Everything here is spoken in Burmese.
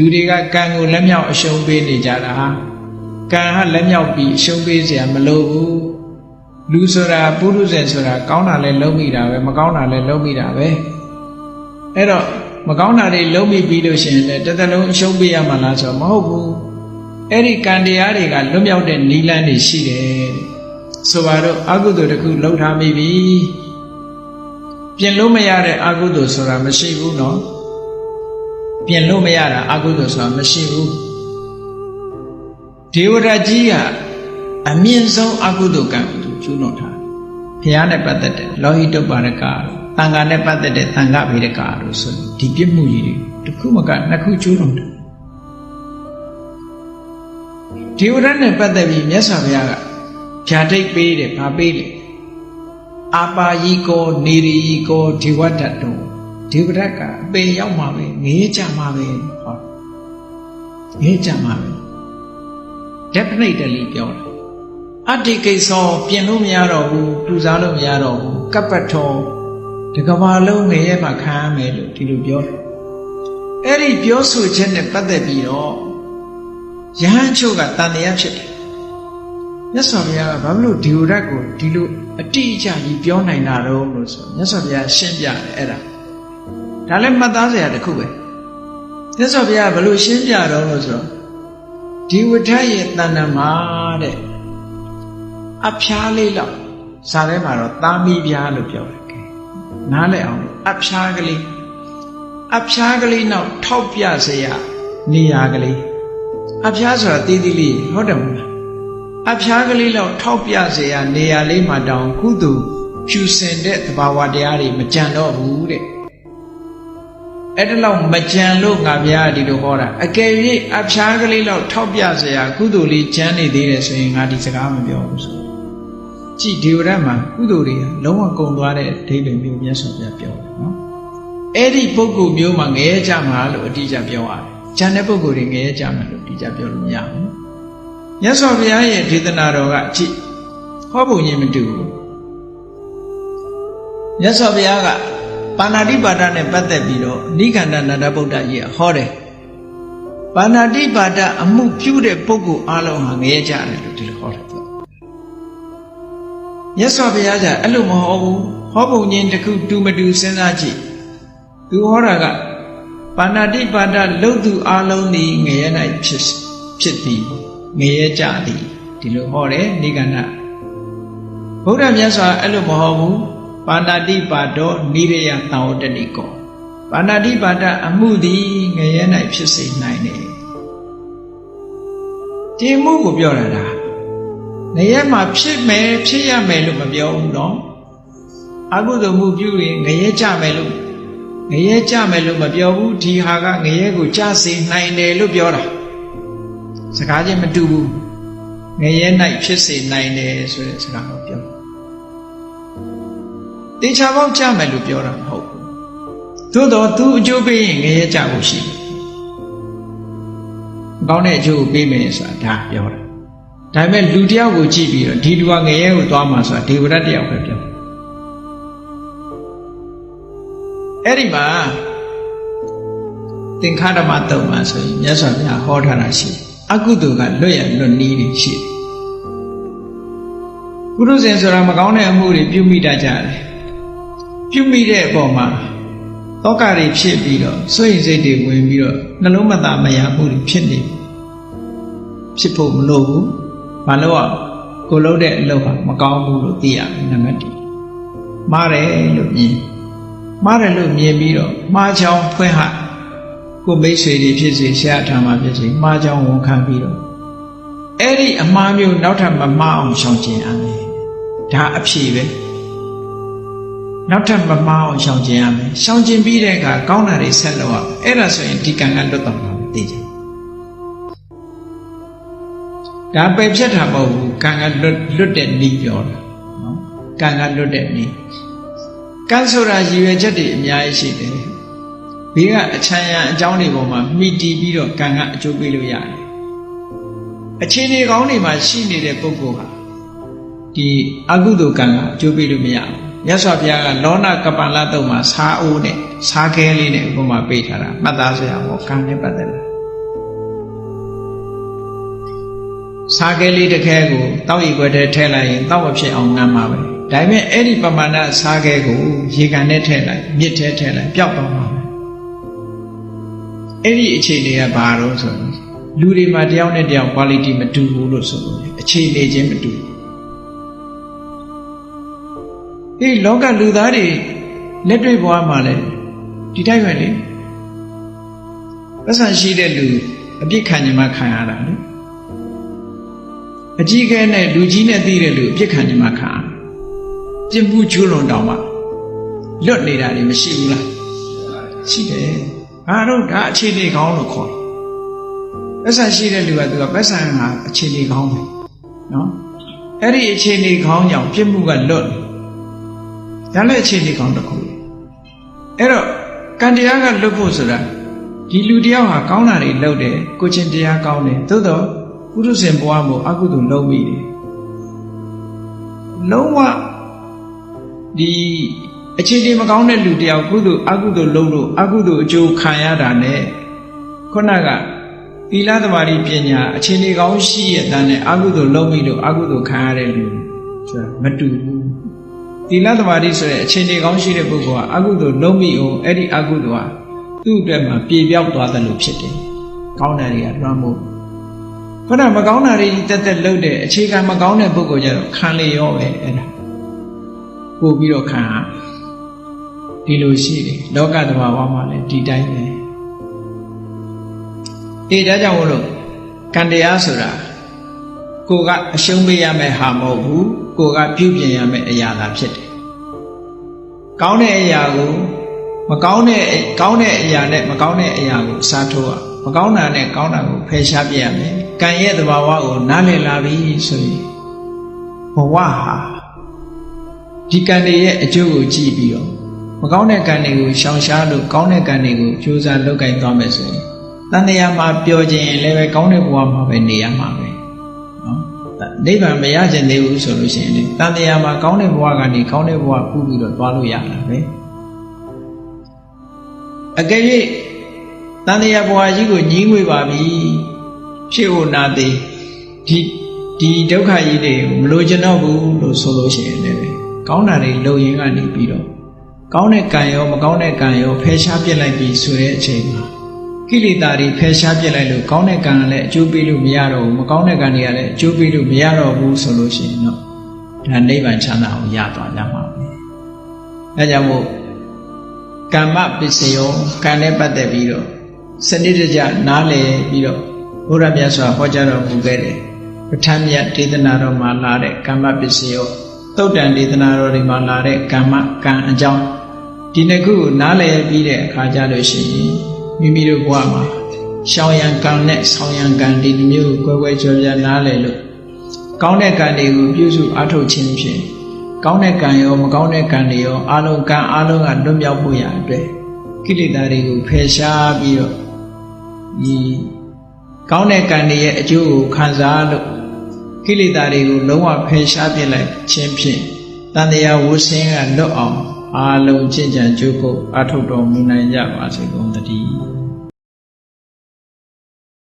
လူတွေကကံကိုလက်မြောက်အရှုံးပေးနေကြတာဟာကံဟာလက်မြောက်ပြီးအရှုံးပေးเสียမလိုဘူးလူဆိုတာပုရုဇဉ်ဆိုတာကောင်းတာလဲလုံးမိတာပဲမကောင်းတာလဲလုံးမိတာပဲအဲ့တော့မကောင်းတာတွေလုံးမိပြီးလို့ရှိရင်လည်းတစ်သက်လုံးအရှုံးပေးရမှာလားဆိုတော့မဟုတ်ဘူးအဲ့ဒီကံတရားတွေကလွတ်မြောက်တဲ့နိလန်းတွေရှိတယ်ဆိုပါတော့အကုသိုလ်တစ်ခုလှုပ်ထားမိပြီပြင်လို့မရတဲ့အကုသိုလ်ဆိုတာမရှိဘူးเนาะ ပြင်လို့မရတာအကုသိုလ်ဆိုတာမရှိဘူးဒေဝရကြီးကအမြင့်ဆုံးအကုသိုလ်ကံကိုသူကျူးလွန်ထားဘုရားနဲ့ပတ်သက်တဲ့လောဟိတုပ္ပါရကတန်ခါနဲ့ပတ်သက်တဲ့တန်ခဗေဒကလို့ဆိုဒီပြစ်မှုကြီးတွေတစ်ခုမကနှစ်ခုကျူးလွန်တယ်ဒေဝရနဲ့ပတ်သက်ပြီးမြတ်စွာဘုရားကဖြာတိတ်ပေးတယ်ဗာပေးတယ်အာပါယီကောနေရီယီကောဒေဝတ္တတော ဒေဝရကအပေရောက်မှာပဲငေးကြမှာပဲဟောငေးကြမှာပဲ definitely ပြောတာအတ္တိကိစ္စပြင်လို့မရတော့ဘူးတူစားလို့မရတော့ဘူးကပ္ပထောဒီကဘာလုံးငရဲမှာခံရမယ်လို့ဒီလိုပြောတယ်အဲ့ဒီပြောဆိုချက်နဲ့ပတ်သက်ပြီးတော့ယဟန်ချုပ်ကတန်တရားဖြစ်တယ်မြတ်စွာဘုရားကဘာလို့ဒီလိုရက်ကိုဒီလိုအတိအကျကြီးပြောနိုင်တာတော့လို့ဆိုမြတ်စွာဘုရားရှင်းပြတယ်အဲ့ဒါ ဒါလည်းမှတ်သားစရာတစ်ခုပဲမြတ်စွာဘုရားဘလို့ရှင်းပြတော့လို့ဆိုတော့ဒီဝဋ္ထရဲ့တဏ္ဍမှာတဲ့အဖျားလေးလောက်ဇာထဲမှာတော့သာမီပြားလို့ပြောတယ်နားလည်အောင်အဖျားကလေးအဖျားကလေးနောက်ထောက်ပြစရာနေရာကလေးအဖျားဆိုတာသေးသေးလေးဟုတ်တယ်မလားအဖျားကလေးလောက်ထောက်ပြစရာနေရာလေးမှာတောင်ကုသိုလ်ဖြူစင်တဲ့သဘာဝတရားတွေမကြံတော့ဘူးတဲ့ အဲ့ဒါလောက်မကြံလို့ငါဗျာဒီလိုဟောတာအကယ်၍အဖျားကလေးလောက်ထောက်ပြစရာကုသိုလ်လေးကျမ်းနေသေးတယ်ဆိုရင်ငါဒီစကားမပြောဘူးဆိုကြည်ဒီဝရမှာကုသိုလ်တွေကလုံးဝကုန်သွားတဲ့အဓိပ္ပာယ်မျိုးမြတ်စွာဘုရားပြောတယ်နော်အဲ့ဒီပုဂ္ဂိုလ်မျိုးမှာငရဲကြမှာလို့အတိအကျပြောရတယ်ဂျန်တဲ့ပုဂ္ဂိုလ်တွေငရဲကြမှာလို့အတိအကျပြောလို့မရဘူးမြတ်စွာဘုရားရဲ့ဒေသနာတော်ကကြည်ဟောပုံကြီးမတူဘူးမြတ်စွာဘုရားက ပါဏာတိပါဒနဲ့ပတ်သက်ပြီးတော့နိခန္ဓနန္ဒဗုဒ္ဓကြီးကဟောတယ်။ပါဏာတိပါဒအမှုပြုတဲ့ပုဂ္ဂိုလ်အလုံးဟာငရဲကြတယ်လို့ဒီလိုဟောတယ်သူ။မြတ်စွာဘုရားကအဲ့လိုမဟောဘူး။ဟောပုံချင်းတစ်ခုတူမတူစဉ်းစားကြည့်။သူဟောတာကပါဏာတိပါဒလုတ်သူအလုံးဒီငရဲ၌ဖြစ်ဖြစ်သည်ငရဲကြသည်ဒီလိုဟောတယ်နိဂန္ဓဗုဒ္ဓမြတ်စွာအဲ့လိုမဟောဘူး ပါဏာတိပါဒောနိရယသံဝတ္တနိကောပါဏာတိပါဒအမှုသည်ငရဲ၌ဖြစ်စေနိုင်တယ်ဒီမှုကိုပြောတာဒါငရဲမှာဖြစ်မယ်ဖြစ်ရမယ်လို့မပြောဘူးနော်အကုသိုလ်မှုပြုရင်ငရဲကြမယ်လို့ငရဲကြမယ်လို့မပြောဘူးဒီဟာကငရဲကိုကြစေနိုင်တယ်လို့ပြောတာစကားချင်းမတူဘူးငရဲ၌ဖြစ်စေနိုင်တယ်ဆိုတဲ့စကားကိုပြော တေချာပေါက်ကြမယ်လို့ပြောတာမဟုတ်ဘူးသို့တော့သူအကျိုးပေးရင်ငရဲကြဖို့ရှိတယ်ကောင်းတဲ့အကျိုးကိုပေးမယ်ဆိုတာဒါပြောတာဒါပေမဲ့လူတယောက်ကိုကြည့်ပြီးတော့ဒီလူကငရဲကိုသွားမှာဆိုတာဒေဝရတ်တယောက်ပဲပြောအဲ့ဒီမှာသင်္ခါရမတုံမှာဆိုရင်မြတ်စွာဘုရားဟောထားတာရှိတယ်အကုသိုလ်ကလွတ်ရလွတ်နီးနေရှိတယ်ပုရုဇဉ်ဆိုတာမကောင်းတဲ့အမှုတွေပြုမိတတ်ကြတယ် ပြုမိတဲ့အပေါ်မှာတောကတွေဖြစ်ပြီးတော့စွန့်ရင်စိတ်တွေဝင်ပြီးတော့နှလုံးမသားမရမှုတွေဖြစ်နေဖြစ်ဖို့မလိုဘူးဘာလို့อ่ะကိုလုံးတဲ့အလုပ်ဟာမကောင်းဘူးလို့သိရတယ်နံပါတ်1မားတယ်လို့မြင်မှားတယ်လို့မြင်ပြီးတော့မှားချောင်းဖွင့်ဟကိုမိတ်ဆွေတွေဖြစ်စေဆရာထားမှာဖြစ်စေမှားချောင်းဝန်ခံပြီးတော့အဲ့ဒီအမှားမျိုးနောက်ထပ်မမှားအောင်ရှောင်ကျဉ်ရမယ်ဒါအဖြေပဲ နောက်ထပ်မမှားအောင်ရှောင်ကျဉ်ရမယ်ရှောင်ကျဉ်ပြီးတဲ့အခါကောင်းတာတွေဆက်လုပ်အောင်အဲ့ဒါဆိုရင်ဒီကံကလွတ်တော့မှာသိကြဒါပဲဖြတ်တာမဟုတ်ဘူးကံကလွတ်လွတ်တဲ့နည်းပြောတာနော်ကံကလွတ်တဲ့နည်းကံဆိုတာရည်ရွယ်ချက်တွေအများကြီးရှိတယ်။ဘေးကအချမ်းရန်အကြောင်းတွေပေါ်မှာမိတီးပြီးတော့ကံကအကျိုးပေးလို့ရတယ်။အခြေအနေကောင်းတွေမှာရှိနေတဲ့ပုဂ္ဂိုလ်ဟာဒီအကုသိုလ်ကံကအကျိုးပေးလို့မရဘူး။ မြတ်စွာဘုရားကလောနာကပန္လတုံမှာစားအိုးနဲ့စားခဲလေးနဲ့ဥပမာပေးထားတာမှတ်သားစရာပေါ့ကံနဲ့ပတ်သက်လာစားခဲလေးတစ်ခဲကိုတောက်ရီခွက်ထဲထည့်လိုက်ရင်တောက်မဖြစ်အောင်ငမ်းမှာပဲဒါပေမဲ့အဲ့ဒီပမာဏစားခဲကိုရေကန်နဲ့ထည့်လိုက်မြစ်ထဲထည့်လိုက်ပျောက်သွားမှာအဲ့ဒီအခြေအနေကဘာလို့ဆိုတော့လူတွေမှာတယောက်နဲ့တယောက် quality မတူဘူးလို့ဆိုလို့အခြေအနေချင်းမတူဘူး ဒီလောကလူသားတွေလက်တွေ့ဘဝမှာလည်းဒီတိုင်းပဲလေပတ်စံရှိတဲ့လူအပြစ်ခံနေမှခံရတာလေအကြီးကဲနဲ့လူကြီးနဲ့သိတဲ့လူအပြစ်ခံနေမှခံရပြစ်မှုကျူးလွန်တောင်မှလွတ်နေတာတွေမရှိဘူးလားရှိတယ်ဘာလို့ဒါအခြေအနေကောင်းလို့ခေါ်တယ်ပတ်စံရှိတဲ့လူကသူကပတ်စံဟာအခြေအနေကောင်းတယ်နော်အဲ့ဒီအခြေအနေကောင်းကြောင့်ပြစ်မှုကလွတ်တယ် ဒါလည်းအခြေအနေကောင်းတစ်ခုအဲ့တော့ကံတရားကလွတ်ဖို့ဆိုတာဒီလူတယောက်ဟာကောင်းတာတွေလုပ်တယ်ကိုချင်းတရားကောင်းတယ်သို့တော့ပုရုဇဉ်ဘဝမှာအကုသိုလ်လုပ်မိတယ်လုံးဝဒီအခြေအနေမကောင်းတဲ့လူတယောက်ကုသိုလ်အကုသိုလ်လုပ်လို့အကုသိုလ်အကျိုးခံရတာ ਨੇ ခုနကသီလသမารိပညာအခြေအနေကောင်းရှိရတဲ့အကုသိုလ်လုပ်မိလို့အကုသိုလ်ခံရတဲ့လူဆိုတာမတူဘူး သီလသမารိဆိုတဲ့အခြေအနေကောင်းရှိတဲ့ပုဂ္ဂိုလ်ကအကုသိုလ်လုပ်မိအောင်အဲ့ဒီအကုသိုလ်ဟာသူ့အတွက်မှာပြေပြောက်သွားတယ်လို့ဖြစ်တယ်။ကောင်းတယ်တွေကလွှမ်းမို့ခုနမကောင်းတာတွေတက်တက်လုပ်တဲ့အခြေခံမကောင်းတဲ့ပုဂ္ဂိုလ်ကြတော့ခံလေရောပဲအဲ့ဒါပို့ပြီးတော့ခံရဒီလိုရှိတယ်လောကတဘာဝမှာလည်းဒီတိုင်းပဲအေးဒါကြောင့်မို့လို့ကံတရားဆိုတာ ကိုကအရှုံးပေးရမယ့်ဟာမဟုတ်ဘူးကိုကပြုပြင်ရမယ့်အရာသာဖြစ်တယ်ကောင်းတဲ့အရာကိုမကောင်းတဲ့ကောင်းတဲ့အရာနဲ့မကောင်းတဲ့အရာကိုစားထိုးရမကောင်းတာနဲ့ကောင်းတာကိုဖယ်ရှားပြရမယ်ကံရဲ့သဘာဝကိုနားလည်လာပြီဆိုရင်ဘဝဟာဒီကံတွေရဲ့အကျိုးကိုကြည့်ပြီးတော့မကောင်းတဲ့ကံတွေကိုရှောင်ရှားလို့ကောင်းတဲ့ကံတွေကိုကြိုးစားလုပ်ကင်သွားမယ်ဆိုရင်တန်တရားမှာပျော်ခြင်းလည်းပဲကောင်းတဲ့ဘဝမှာပဲနေရမှာပဲနော် နိဗ္ဗာန်မရခြင်းသေးဘူးဆိုလို့ရှိရင်လေတန်တရားမှာကောင်းတဲ့ဘဝကနေကောင်းတဲ့ဘဝပူပြီးတော့သွားလို့ရတာပဲအကယ်၍တန်တရားဘဝကြီးကိုညှင်းငွေပါပြီဖြစ်ဖို့နာသေးဒီဒီဒုက္ခကြီးတွေကိုမလိုချင်တော့ဘူးလို့ဆိုလို့ရှိရင်လည်းကောင်းတာတွေလုံရင်ကနေပြီးတော့ကောင်းတဲ့ကံရောမကောင်းတဲ့ကံရောဖယ်ရှားပြစ်လိုက်ပြီဆိုတဲ့အချိန်မှာ ကိလေသာတွေဖယ်ရှားပြစ်လိုက်လို့ကောင်းတဲ့ကံကလည်းအကျိုးပေးလို့မရတော့ဘူးမကောင်းတဲ့ကံတွေကလည်းအကျိုးပေးလို့မရတော့ဘူးဆိုလို့ရှိရင်တော့ဒါနိဗ္ဗာန်ချမ်းသာကိုရသွားကြမှာပဲအဲကြောင့်မို့ကမ္မပစ္စယောကံနဲ့ပတ်သက်ပြီးတော့စနစ်တကျနားလည်ပြီးတော့ဘုရားမြတ်စွာဟောကြားတော်မူခဲ့တယ်ပဋ္ဌာန်းမြတ်ဒေသနာတော်မှာလာတဲ့ကမ္မပစ္စယောသုတ်တန်ဒေသနာတော်တွေမှာလာတဲ့ကမ္မကံအကြောင်းဒီနှစ်ခုကိုနားလည်ပြီးတဲ့အခါကျလို့ရှိရင် မိမိတို့ဘဝမှာရှောင်ရံကံနဲ့ဆောင်ရံကံဒီမျိုးကိုကွယ်ကွယ်ချော်ပြနားလည်လို့ကောင်းတဲ့ကံတွေကိုပြုစုအားထုတ်ခြင်းဖြင့်ကောင်းတဲ့ကံရောမကောင်းတဲ့ကံတွေရောအလုံးကံအလုံးကလွတ်မြောက်ဖို့ရအတွက်ကိလေသာတွေကိုဖယ်ရှားပြီးတော့ဒီကောင်းတဲ့ကံတွေရဲ့အကျိုးကိုခံစားလို့ကိလေသာတွေကိုလုံးဝဖယ်ရှားပြလိုက်ခြင်းဖြင့်တန်တရားဝဆင်းကလွတ်အောင် အာလုံးကျင့်ကြံကြိုးကိုအထုတ်တော်မူနိုင်ကြပါစေကုန်သတည်း